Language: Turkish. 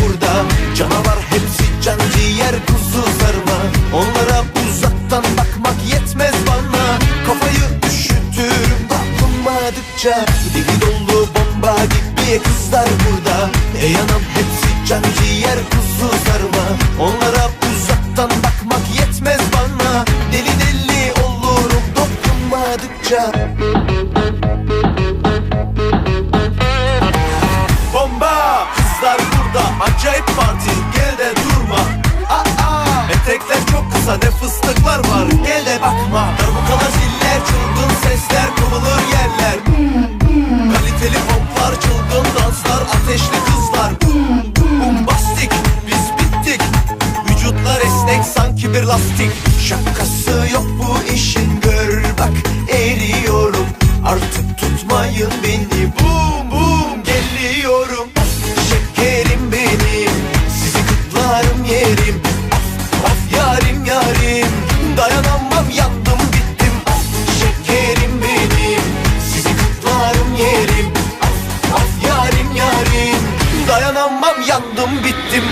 burada. Canavar hepsi can ciğer kuzu sarma. Onlara uzaktan bakmak yetmez bana. Kafayı üşütürüm dokunmadıkça Deli dolu bomba gibi kızlar burada. Ey anam hepsi can ciğer kuzu sarma. Onlara uzaktan bakmak yetmez bana. Deli deli olurum dokunmadıkça Bomba! Kızlar burada acayip parti gel de durma. Aa, Etekler çok kısa ne fıstıklar var gel de bakma. Darbukalar ziller çılgın sesler kovulur yerler. Kaliteli poplar çılgın danslar ateşli kızlar. Bombastik biz bittik. Vücutlar esnek sanki bir lastik. Şakası yerim. Of of yarim yarim. Dayanamam yandım bittim Of şekerim benim. Sizi kutlarım yerim. Of of yarim yarim. Dayanamam yandım bittim